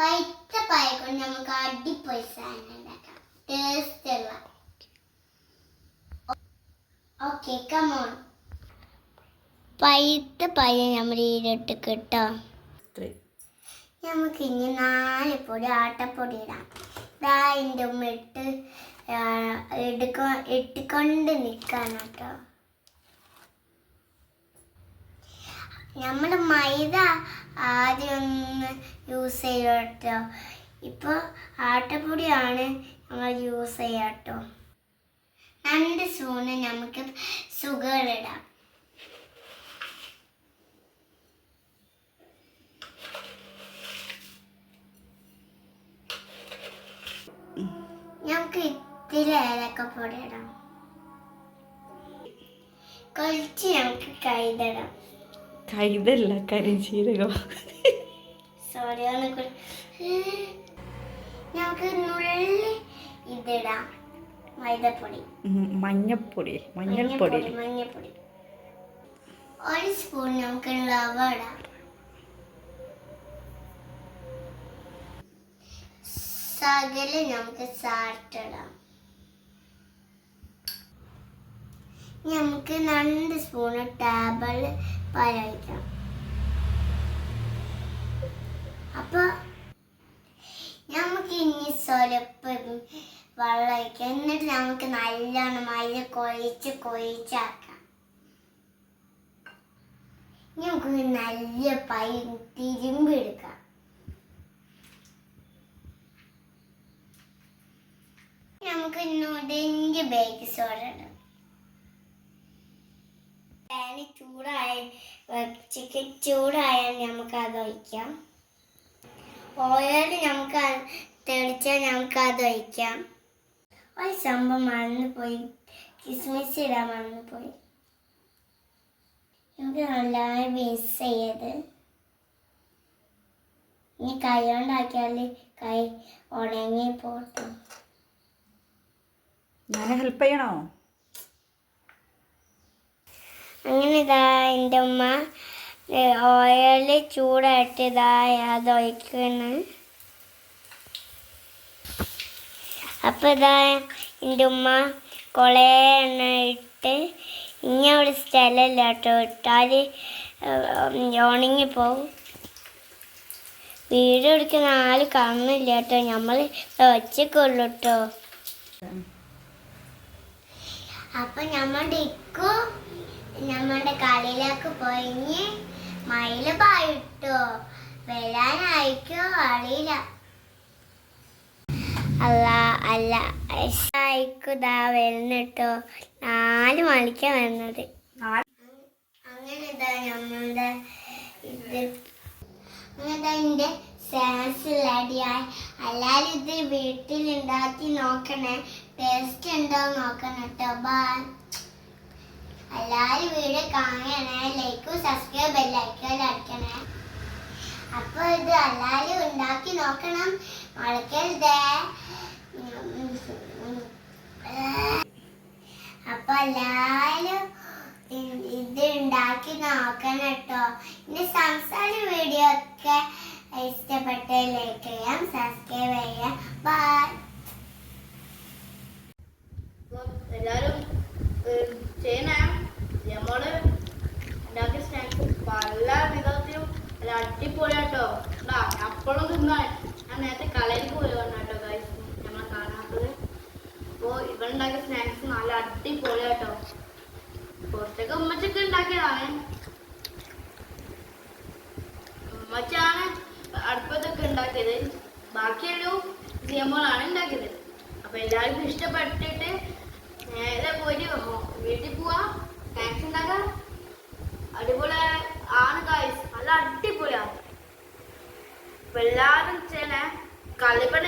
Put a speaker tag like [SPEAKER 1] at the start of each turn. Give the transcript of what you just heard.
[SPEAKER 1] പൈത്ത പായ കൊണ്ട് നമുക്ക് അടിപൊളി സാധനം ഉണ്ടാക്കാം. ടേസ്റ്റ് ഉള്ള. ഓക്കെ കമോൺ പൈത്ത പായ നമ്മൾ ഈരിട്ട് കിട്ടോ. നമുക്ക് ഇനി നാല് പൊടി ആട്ടപ്പൊടി ഇടാം. ഇതാ എന്റെ ഉമ്മ ഇട്ട് എടുക്ക ഇട്ടുകൊണ്ട് കേട്ടോ. നമ്മൾ മൈദ ആദ്യം ഒന്ന് യൂസ് ചെയ്യട്ടോ. ഇപ്പോൾ ആട്ടപ്പൊടിയാണ് നമ്മൾ യൂസ് ചെയ്യുക കേട്ടോ രണ്ട് സ്പൂണ് നമുക്ക് ഇടാം നമുക്ക് ഇത്തിരി ഏലക്കപ്പൊടി ഇടാം. കുറച്ച് നമുക്ക് കൈതിടാം.
[SPEAKER 2] കൈതല്ല കരിഞ്ചീരകം.
[SPEAKER 1] നമുക്ക് നുള്ളി ഇതിടാം. മൈദപ്പൊടി.
[SPEAKER 2] മഞ്ഞപ്പൊടി മഞ്ഞൾപ്പൊടി.
[SPEAKER 1] മഞ്ഞപ്പൊടി ഒരു സ്പൂൺ നമുക്ക് ലവട ഇടാം. സകൽ നമുക്ക് സാൾട്ട് ഇടാം. നമുക്ക് രണ്ട് സ്പൂൺ ടേബിൾ പാലൊഴിക്കാം അപ്പൊ നമുക്ക് ഇനി സ്വലപ്പ് വെള്ളം ഒഴിക്കാം. എന്നിട്ട് നമുക്ക് നല്ലോണം മൈദ കൊഴിച്ച് കൊഴിച്ചാക്കാം. നമുക്ക് നല്ല പൈ തിരുമ്പെടുക്കാം നമുക്ക് നുടഞ്ച് ബേക്ക് സോഡ ഇടാം. പാന് ചൂടായ ചിക്കൻ ചൂടായാൽ നമുക്ക് അത് ഒഴിക്കാം. ഓയിൽ നമുക്ക് തെളിച്ചാൽ നമുക്ക് അത് ഒഴിക്കാം. ഒരു സംഭവം മറന്നു പോയി കിസ്മിസ് ഇടാൻ മറന്നു പോയി നമുക്ക് നല്ലതായി മിക്സ് ചെയ്യത് ഇനി കൈ കൊണ്ടാക്കിയാൽ കൈ ഉണങ്ങി പോട്ടു
[SPEAKER 2] ഞാൻ ഹെൽപ്പ് ചെയ്യണോ?
[SPEAKER 1] അങ്ങനെ ഇതാ എന്റെ ഉമ്മ ഓയിൽ ചൂടായിട്ട് ഇതാ അത് ഒഴിക്കുന്നു അപ്പം ഇതാ എന്റെ ഉമ്മ കുറേ എണ്ണ ഇട്ട് ഇനി അവിടെ സ്ഥലമില്ല കേട്ടോ ഇട്ടാൽ ഉണങ്ങി പോവും. വീഡിയോ എടുക്കുന്ന ആൾ കാണുന്നില്ല കേട്ടോ നമ്മൾ ഒച്ചക്കുള്ളൂ കേട്ടോ അപ്പൊ നമ്മുടെ ഇക്കു നമ്മുടെ കളിയിലേക്ക് പോയി മയിൽ പായിട്ടോ. വരാനായിക്കോ അറിയില്ല. അല്ല. അല്ല ആയിക്കുതാ വരുന്നിട്ടോ. നാല് മണിക്ക വരുന്നത്. അങ്ങനെ ഇതാ നമ്മളുടെ ഇത്. അങ്ങനെ എന്റെ സാൻസ് റെഡിയായി എല്ലാവരും ഇത് വീട്ടിലുണ്ടാക്കി നോക്കണേ. ടേസ്റ്റ് ഉണ്ടോ നോക്കണം കേട്ടോ ബൈ എല്ലാവരും വീഡിയോ കാണണേ ലൈക്കും സബ്സ്ക്രൈബ് ബെല്ലൈക്കോയിൽ അടിക്കണേ. അപ്പോൾ ഇത് എല്ലാവരും ഉണ്ടാക്കി നോക്കണം. മുളക്കരുതേ അപ്പൊ എല്ലാവരും ഇത് ഉണ്ടാക്കി നോക്കണം കേട്ടോ. ഇനി സംസാര വീഡിയോ ഒക്കെ ഇഷ്ടപ്പെട്ട ലൈക്ക് ചെയ്യാം സബ്സ്ക്രൈബ് ചെയ്യാം. ബൈ
[SPEAKER 3] എല്ലാവരും ചെയ്യണേ നമ്മൾ ഉണ്ടാക്കിയ സ്നാക്സ് പല നല്ല അടിപൊളിയാട്ടോ. അപ്പോഴും തിന്നാൻ. ഞാൻ നേരത്തെ കളരിക്ക് പോയി വന്നാട്ടോ ഗൈസ് ഞമ്മളെ കാണാത്തത്. അപ്പോൾ ഇവളുണ്ടാക്കിയ സ്നാക്സ് നല്ല അടിപൊളിയാട്ടോ. പുറത്തേക്ക് ഉമ്മച്ചൊക്കെ ഉണ്ടാക്കിയതാണ്. ഉമ്മച്ചാണ് അടുപ്പത്തൊക്കെ ഉണ്ടാക്കിയത്. ബാക്കിയെല്ലാം സിയമ്മോളാണ് ഉണ്ടാക്കിയത്. അപ്പൊ എല്ലാവർക്കും ഇഷ്ടപ്പെട്ടിട്ട് നേരെ പോയിട്ട് വീട്ടിൽ പോവാ സ്നാക്സ് ഉണ്ടാക്കാം അടിപൊളി ആണ് ഗൈസ് നല്ല അടിപൊളിയാണ് അപ്പൊ എല്ലാവരും ചെയ്യണേ കളിപ്പണ